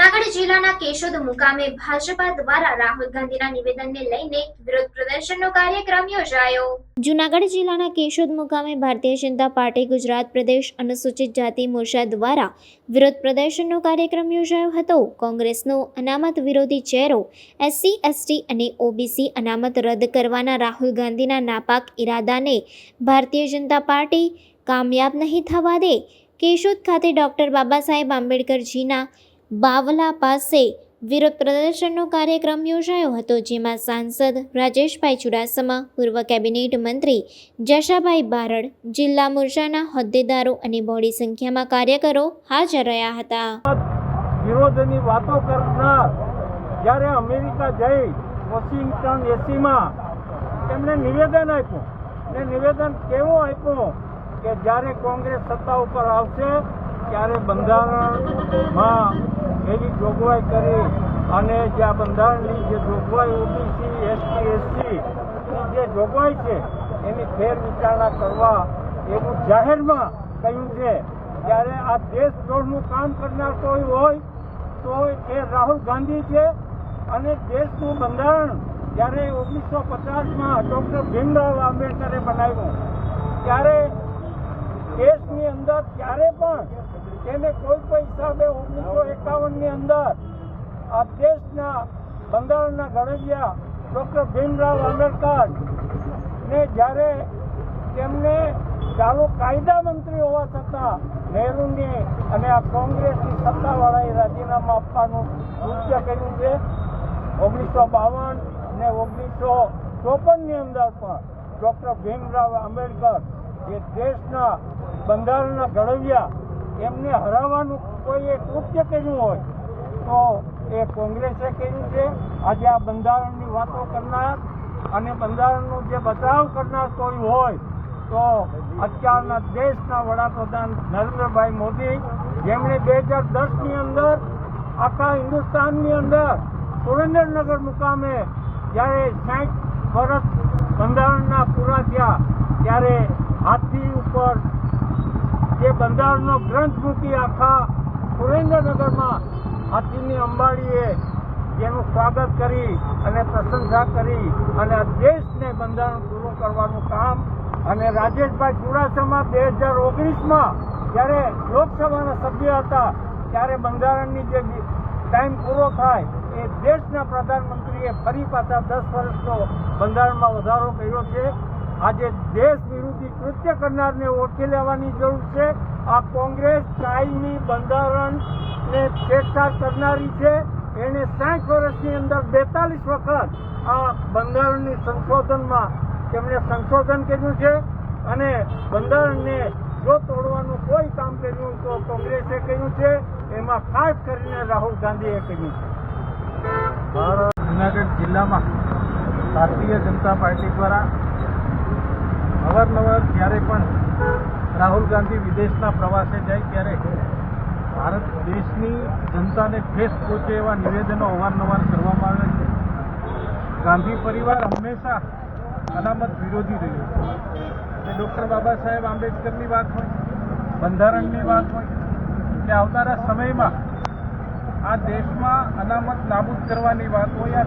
જુનાગઢ જિલ્લાના કેશોદ મુકામે ભાજપા દ્વારા રાહુલ ગાંધીના નિવેદનને લઈને વિરોધ પ્રદર્શનનો કાર્યક્રમ યોજાયો. જુનાગઢ જિલ્લાના કેશોદ મુકામે ભારતીય જનતા પાર્ટી, ગુજરાત પ્રદેશ, અનુસૂચિત જાતિ મોરચા દ્વારા વિરોધ પ્રદર્શનનો કાર્યક્રમ યોજાયો હતો. કોંગ્રેસનો અનામત વિરોધી ચહેરો એસસી, એસટી અને ઓબીસી અનામત રદ કરવાના રાહુલ ગાંધીના નાપાક ઈરાદાને ભારતીય જનતા પાર્ટી કામયાબ નહીં થવા દે. કેશોદ ખાતે ડૉક્ટર બાબા સાહેબ આંબેડકરજીના બાવલા પાસે વિરોધ પ્રદર્શનનો કાર્યક્રમ યોજાયો હતો, જેમાં સાંસદ રાજેશભાઈ ચુડાસમા, પૂર્વ કેબિનેટ મંત્રી જશાભાઈ બારડ, જિલ્લા મોરચાના હોદ્દેદારો અને બહોળી સંખ્યામાં કાર્યકરો હાજર રહ્યા હતા. વિરોધની વાતો કરનાર જ્યારે અમેરિકા જઈ વોશિંગ્ટન એસીમાં તેમણે નિવેદન આપ્યું. ને નિવેદન કેવો આપ્યું કે જ્યારે કોંગ્રેસ સત્તા ઉપર આવશે ત્યારે બંધારણમાં એવી જોગવાઈ કરી અને જે આ બંધારણની જે જોગવાઈ ઓબીસી એસટી એસસી જે જોગવાઈ છે, એની ફેર વિચારણા કરવા એવું જાહેરમાં કહ્યું છે. ત્યારે આ દેશ દ્રોહનું કામ કરનાર કોઈ હોય, તો એ રાહુલ ગાંધી છે અને દેશનું બંધારણ જ્યારે ઓગણીસો પચાસમાં ડૉક્ટર ભીમરાવ આંબેડકરે બનાવ્યું. ત્યારે દેશની અંદર ક્યારે પણ તેને કોઈ પણ હિસાબે ઓગણીસો એકાવનની અંદર આ દેશના બંધારણના ગણજિયા ડૉક્ટર ભીમરાવ આંબેડકર ને જ્યારે તેમને ચાલુ કાયદા મંત્રી હોવા છતાં નહેરુની અને આ કોંગ્રેસની સત્તાવાળાએ રાજીનામા આપવાનું કૃત્ય કર્યું છે, ઓગણીસો બાવન ને ઓગણીસો ચોપનની અંદર પણ ડૉક્ટર ભીમરાવ આંબેડકર જે દેશના બંધારણના ઘડવૈયા એમને હરાવવાનું કોઈ એક કૃત્ય કર્યું હોય, તો એ કોંગ્રેસે કર્યું છે. આજે આ બંધારણની વાતો કરનાર અને બંધારણનો જે બચાવ કરનાર કોઈ હોય, તો અત્યારના દેશના વડાપ્રધાન નરેન્દ્રભાઈ મોદી, જેમણે બે હજાર દસની અંદર આખા હિન્દુસ્તાનની અંદર સુરેન્દ્રનગર મુકામે જ્યારે સાઠ વર્ષ બંધારણના પૂરા થયા, ત્યારે હાથી ઉપર જે બંધારણનો ગ્રંથ મૂકી આખા સુરેન્દ્રનગરમાં અતિની અંબાડીએ જેનું સ્વાગત કરી અને પ્રશંસા કરી અને આ દેશને બંધારણ પૂરું કરવાનું કામ અને રાજેશભાઈ ચુડાસમા બે હજાર ઓગણીસમાં જ્યારે લોકસભાના સભ્ય હતા, ત્યારે બંધારણની જે ટાઈમ પૂરો થાય એ દેશના પ્રધાનમંત્રીએ ફરી પાછા દસ વર્ષનો બંધારણમાં વધારો કર્યો છે. આજે દેશ વિરોધી કૃત્ય કરનારને ઓળખી લેવાની જરૂર છે. આ કોંગ્રેસ કાયમી બંધારણને છેડછાડ કરનારી છે. એને સાઠ વર્ષની અંદર બેતાલીસ વખત આ બંધારણની સંશોધનમાં તેમણે સંશોધન કર્યું છે અને બંધારણને જો તોડવાનું કોઈ કામ કર્યું તો કોંગ્રેસે કર્યું છે. એમાં ખાસ કરીને રાહુલ ગાંધીએ કર્યું છે. જુનાગઢ જિલ્લામાં ભારતીય જનતા પાર્ટી દ્વારા અવારનવાર જ્યારે પણ રાહુલ ગાંધી વિદેશના પ્રવાસે જાય ત્યારે ભારત દેશની જનતાને ફેસ પહોંચે એવા નિવેદનો અવારનવાર કરવામાં આવે છે. ગાંધી પરિવાર હંમેશા અનામત વિરોધી રહ્યો છે. ડૉક્ટર બાબા સાહેબ આંબેડકરની વાત હોય, બંધારણની વાત હોય કે આવનારા સમયમાં આ દેશમાં અનામત નાબૂદ કરવાની વાત હોય